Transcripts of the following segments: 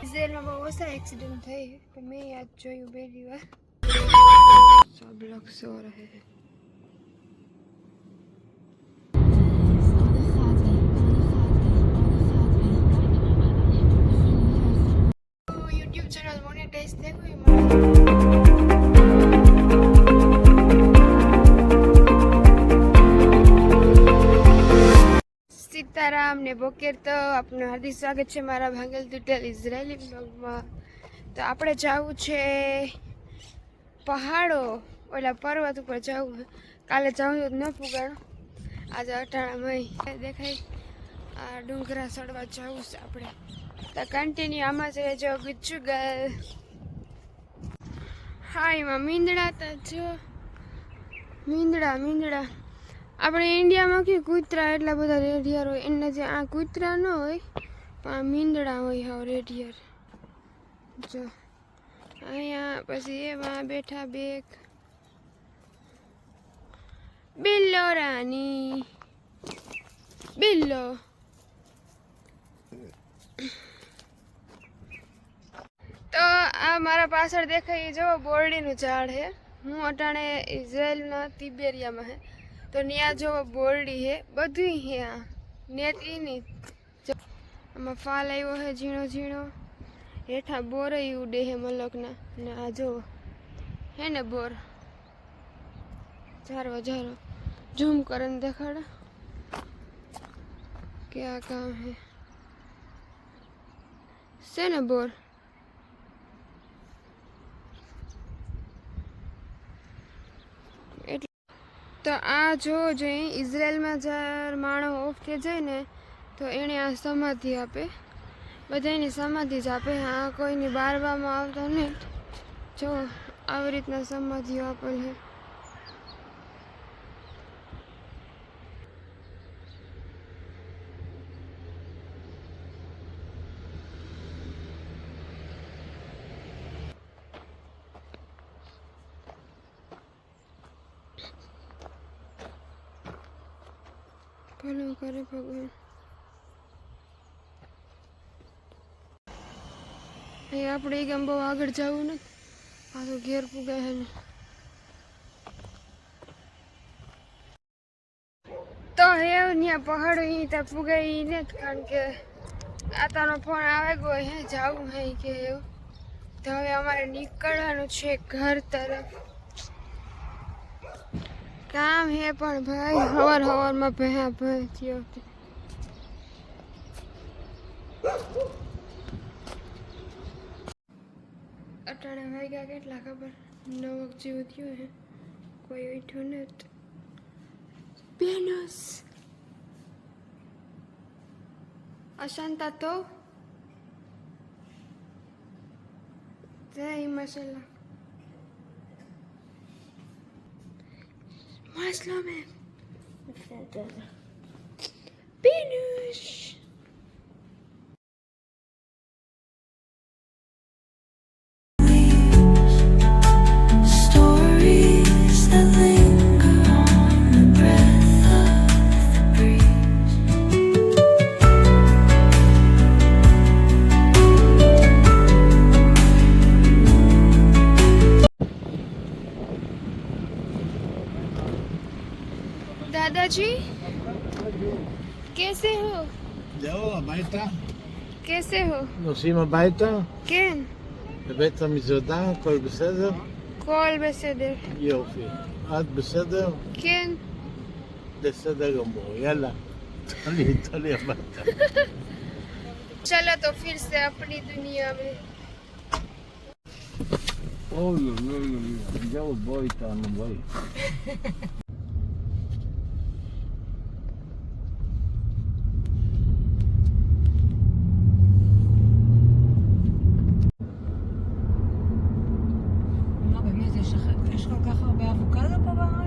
શહેરમાં બહુ ઓછા એક્સિડન્ટ થઈ પણ મેં યાદ જોયું પહેલી વાર સબ લોગ સો રહે YouTube ચેનલ મોનેટાઈઝ થઈ ગઈ ને બોકેર તો આપનું હાર્દિક સ્વાગત છે મારા ભાંગલ તૂટેલ ઇઝરાયલી બ્લોગમાં. તો આપણે જવું છે પહાડો, ઓલા પર્વત ઉપર જવું. કાલે જવું ન પુગાડો. આજે અટાણામાં દેખાય. આ ડુંગરા ચડવા જવું છે આપણે. તો કન્ટિન્યુ આમાં જ રહેજો ગુચ્ચુ ગર્લ હા એમાં મીંદડા તો જો. મીંદડા મીંદડા. આપણે ઇન્ડિયામાં કે કૂતરા એટલા બધા રેડિયર હોય? એના જે આ કૂતરા ન હોય, પણ આ મીંદડા હોય હા રેડિયર જો, અહીંયા પછી એવા બેઠા બેક બિલ્લો રાની. બિલ્લો. તો આ મારા પાછળ દેખાય એ જો બોરડીનું ઝાડ છે હું અટાણે ઇઝરાયલના તિબેરિયામાં હે. તો ત્યાં જો બોરડી હે બધું હે આ. નેટ એની આમાં ફાલ આવ્યો હે ઝીણો ઝીણો. હેઠા બોર ઉડે હે મલકના. ને આ જો હે ને બોર. ઝારો ઝારો ઝૂમ કરીને દેખાડ. ક્યાં કામ હે? છે ને બોર એટલે તો આ જો જે ઇઝરાયલમાં જ્યારે માણસ ઓફ થઈ જાય ને, તો એણે આ સમાધિ આપે. બધાની સમાધિ જ આપે. આ કોઈની બારવામાં આવતો નહીં. જો, આવી રીતના સમાધિઓ આપેલ ભલું કરે ભગવાન. અહીં આપણે એક આમ બહુ આગળ જવું ને પાછું ઘેર પુગાય ને. તો હે ત્યાં પહાડો અહીં ત્યાં પુગાય ને કારણ કે આતાનો ફોન આવે ગયો હે, જવું હે કે એવું. તો હવે અમારે નીકળવાનું છે ઘર તરફ. કામ હે પણ ભાઈ, હવાર હવારમાં ભયા ભય થયો અટાડે અટાણે વાગ્યા કેટલા ખબર? નવક જેવું થયું હે. કોઈ ઉઠ્યું નથી બેનસ. અશાંતા તો? જય મસાલા. Where's Lomin? कैसे हो זהו, הביתה? कैसे हो נוסעים הביתה? כן בבית המזוודה? הכל בסדר? כל בסדר יופי. את בסדר? כן בסדר גמור. יאללה. תעלי, תעלי הביתה. चलो तो फिर से अपनी दुनिया में אוי אוי אוי אוי. זהו, בואי איתנו, בואי. יש כל כך הרבה אבוקדו פה בארץ?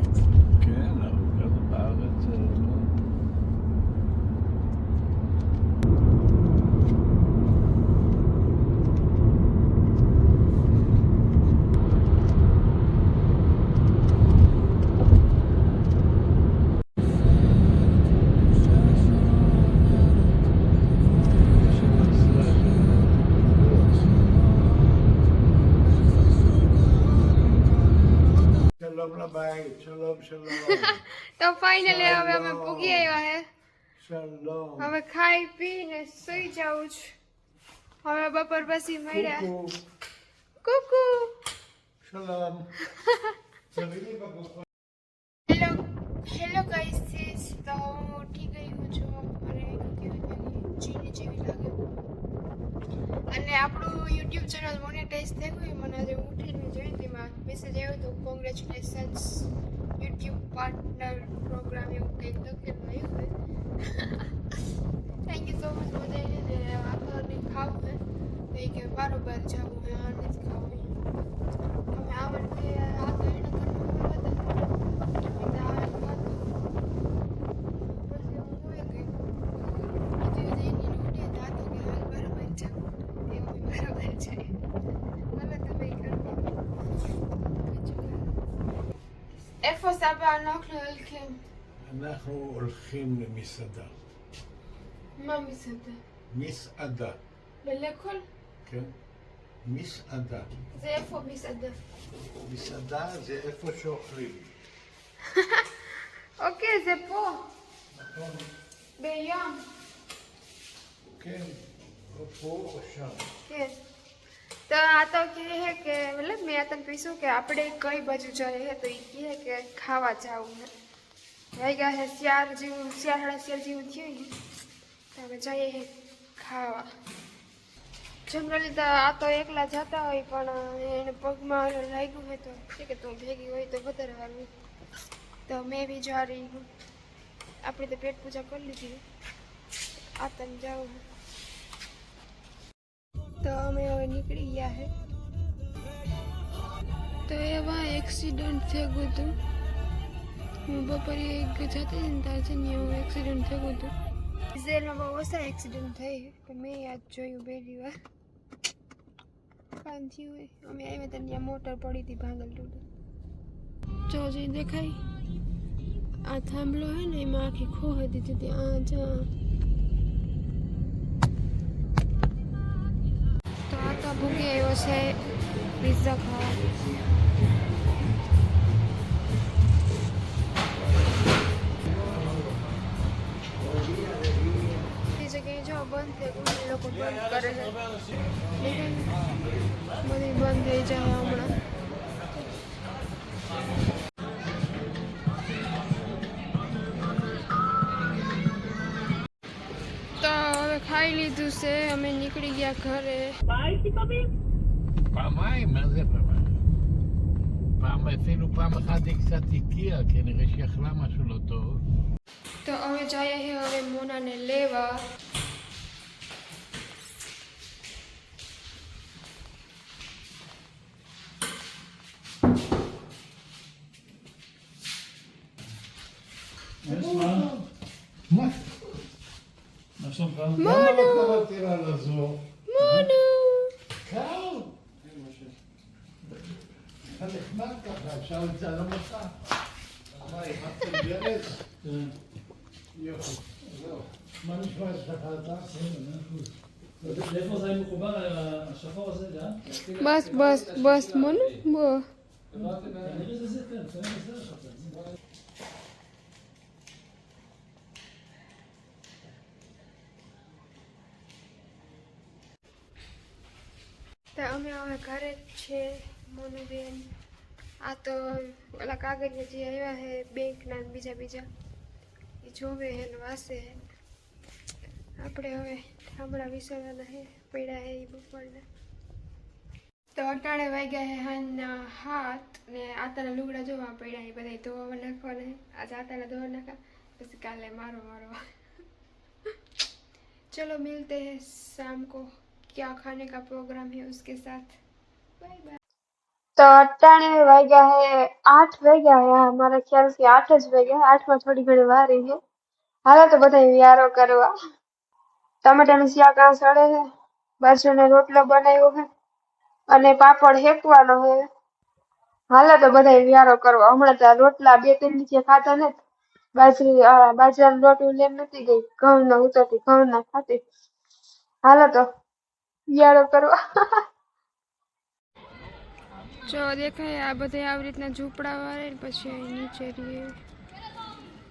તો ફાઇનલી હવે અમે પૂગી આવ્યા હે. હવે ખાઈ પીને સુઈ જાઉં છું. હવે બપોર પછી મળ્યા. કુકુ. સલામ હેલો હેલો ગાઈસ તો હું ઉઠી ગઈ હું છું. અને ચીની જેવી લાગે. અને આપણું યુટ્યુબ ચેનલ મોનેટાઈઝ થયું મને આજે ઉઠીને જોઈ તેમાં મેસેજ આવ્યો હતો કોંગ્રેચ્યુલેશન્સ યુટ્યુબ પાર્ટનર પ્રોગ્રામ એવું કંઈક લખેલું આવ્યું થેન્ક યુ સો મચ બધાને ને આખરને ખાવું હે તો એ કે, બરોબર, જવું હે આને જ ખાવું. અમે આ વખતે આ אבא, אנחנו הולכים? אנחנו הולכים למסעדה. מה מסעדה? מסעדה. בלקול? כן. מסעדה. זה איפה מסעדה? מסעדה זה איפה שאוכלים. אוקיי, זה פה. נכון. ביום. כן, או פה או שם. כן. טוב, אתה אוקיי, है હે કે મતલબ મેં આ તને પૂછ્યું કે આપણે કઈ બાજુ જઈએ તો એ કહે કે ખાવા જવું હે. ગયા હે શિયાળ જેવું, શિયાળા, શિયાળ જેવું થયું ને, તો અમે જઈએ ખાવા. જનરલી તો આ તો એકલા જતા હોય પણ એને પગમાં લાગ્યું હોય તો છે કે તું ભેગી હોય તો વધારે સારું તો મેં બી જવા રહી આપણે તો પેટ પૂજા કરી લીધી. આ તને જાઉં તો અમે હવે નીકળી ગયા હે. તો એવા એક્સિડન્ટ થયું હતું હું બપોરે એક જતી હતી ને ત્યારે છે ને એવું એક્સિડન્ટ થયું હતું ઇઝરાયલમાં બહુ ઓછા એક્સિડન્ટ થઈ. તો મેં યાદ જોયું પહેલી વાર કાન થયું હોય અમે આવ્યા હતા ત્યાં મોટર પડી હતી ભાંગલ તૂટે જો જઈ દેખાય. આ થાંભલો હોય ને એમાં આખી ખો હતી હતી આ જા તો આ તો ભૂખી આવ્યો છે. પિઝા ખાવા. જગ્યાએ જો બંધ થઈ એ લોકો બંધ કરે બધી બંધ થઈ જાય હમણાં. તો હવે ખાઈ લીધું છે, અમે નીકળી ગયા ઘરે. פעמיים, מה זה פעמיים? פעם, אפילו פעם אחת היא קצת הקיאה, כנראה שהיא אכלה משהו לא טוב. તો અમે જઈએ છીએ હવે મોનાને લેવા מה? מה שלומך? למה לא așa țară măsa. Mai, atât Eu. Mănânci mai asta ca alta? بس بس بس من بو Da, am eu care ce mă nu આ તો ઓલા કાગળિયા જે આવ્યા છે બેંકના બીજા બીજા, એ જોવે હે ને વાસે હે. આપણે હવે હમણાં વિસરવાના હે, પડ્યા હે એ બપોરના. તો અટાણે વાગ્યા હે હાના હાથ ને આતાના લુગડા જોવા પડ્યા એ બધા ધોવા નાખવાના હે. આજે આતાના ધોવા નાખા પછી કાલે મારો મારો ચલો, મિલતે હે શામ કો. ક્યા ખાને કા પ્રોગ્રામ હે ઉસકે સાથ. બાય બાય તો અટાણે વાગ્યા હે, આઠ વાગ્યા હે, મારા ખ્યાલથી આઠ જ વાગ્યા આઠમાં થોડી ઘણી વારી છે હાલો તો બધા વ્યારો કરવા. ટમેટાનું શાક આ સડે છે બાજરીનો રોટલો બનાવ્યો છે અને પાપડ હેકવાનો છે હાલો તો બધા વ્યારો કરવા. હમણાં તો રોટલા બે ત્રણ નીચે ખાતા ને, બાજરી બાજરાનો લોટ લેમ નથી ગઈ. ઘઉં ના ઉતરતી ઘઉં ના ખાતી હાલો તો વ્યારો કરવા. જો દેખાય આ બધા આવી રીતના ઝૂંપડા વાળે પછી અહીં નીચે રહીએ.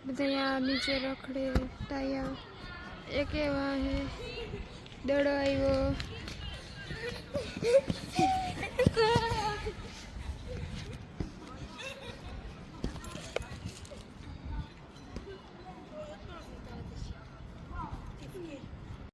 બધા અહીંયા નીચે રખડે, ટાયા. એક એવા હે, દડો આવ્યો